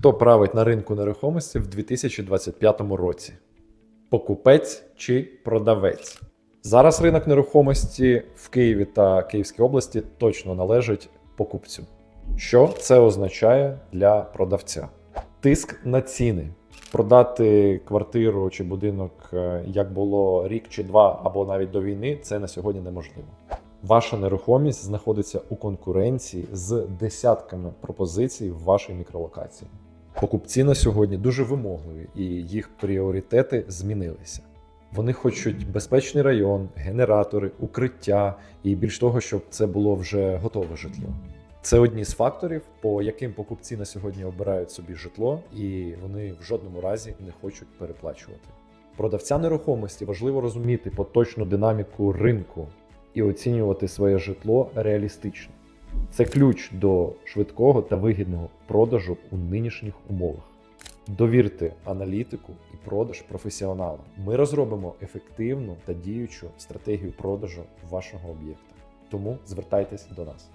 Хто править на ринку нерухомості в 2025 році? Покупець чи продавець? Зараз ринок нерухомості в Києві та Київській області точно належить покупцю. Що це означає для продавця? Тиск на ціни. Продати квартиру чи будинок, е, як було рік чи два, або навіть до війни, це на сьогодні неможливо. Ваша нерухомість знаходиться у конкуренції з десятками пропозицій в вашій мікролокації. Покупці на сьогодні дуже вимогливі, і їх пріоритети змінилися. Вони хочуть безпечний район, генератори, укриття і більш того, щоб це було вже готове житло. Це одні з факторів, по яким покупці на сьогодні обирають собі житло, і вони в жодному разі не хочуть переплачувати. Продавця нерухомості важливо розуміти поточну динаміку ринку і оцінювати своє житло реалістично. Це ключ до швидкого та вигідного продажу у нинішніх умовах. Довірте аналітику і продаж професіоналам. Ми розробимо ефективну та діючу стратегію продажу вашого об'єкта. Тому звертайтесь до нас.